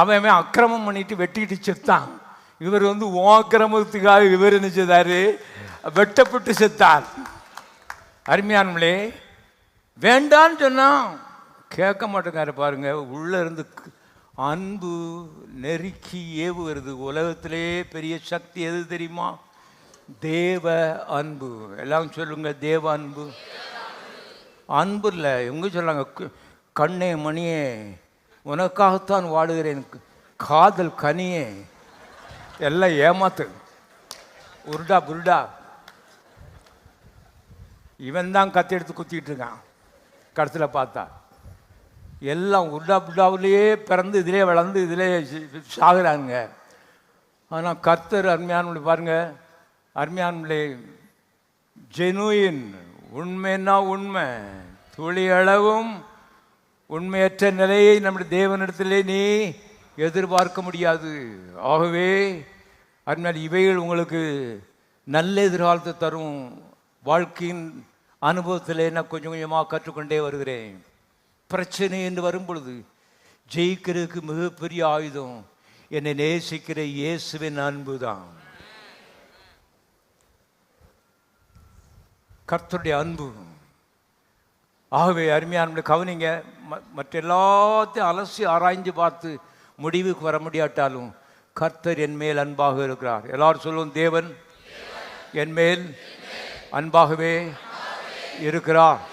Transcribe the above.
அவன் அக்கிரமம் பண்ணிட்டு வெட்டிக்கிட்டு செத்தான். இவர் வந்து உன் அக்கிரமத்துக்காக இவர் என்ன செய்தார் வெட்டப்பட்டு செத்தார். அருமையானவளே வேண்டான்னு சொன்னா கேட்க மாட்டேங்காரு பாருங்க. உள்ளே இருந்து அன்பு நெருக்கி ஏவுகிறது. உலகத்திலே பெரிய சக்தி எது தெரியுமா? தேவ அன்பு. எல்லாம் சொல்லுங்க தேவ அன்பு. அன்பு இல்லை இவங்க சொல்லாங்க கண்ணே மணியே உனக்காகத்தான் வாடுகிறேன் காதல் கனியே. எல்லாம் ஏமாத்து. உருடா புருடா. இவன் தான் கத்தி எடுத்து இருக்கான். கடைசியில் பார்த்தா. எல்லாம் உருடா புருடாவிலேயே பிறந்து இதிலே வளர்ந்து இதிலே சாகுறாங்க ஆனால் கர்த்தர் அருமையானவளை பாருங்க. அருமையானவளை ஜெனுயின் உண்மைன்னா உண்மை துளியளவும் அளவும் உண்மையற்ற நிலையை நம்முடைய தேவனிடத்திலே நீ எதிர்பார்க்க முடியாது. ஆகவே அதனால் இவைகள் உங்களுக்கு நல்ல எதிர்காலத்தை தரும். வாழ்க்கையின் அனுபவத்திலே நான் கொஞ்சம் கொஞ்சமாக கற்றுக்கொண்டே வருகிறேன். பிரச்சனை என்று வரும் பொழுது ஜெயிக்கிறதுக்கு மிகப்பெரிய ஆயுதம் என்னை நேசிக்கிற இயேசுவின் அன்பு தான் கர்த்தருடைய அன்பு. ஆகவே அருமையான கவனிங்க. ம- மற்ற எல்லாத்தையும் அலசி ஆராய்ஞ்சு பார்த்து முடிவுக்கு வர முடியாட்டாலும் கர்த்தர் என் மேல் அன்பாக இருக்கிறார். எல்லாரும் சொல்லுவோம் தேவன் என் மேல் அன்பாகவே இருக்கிறார்.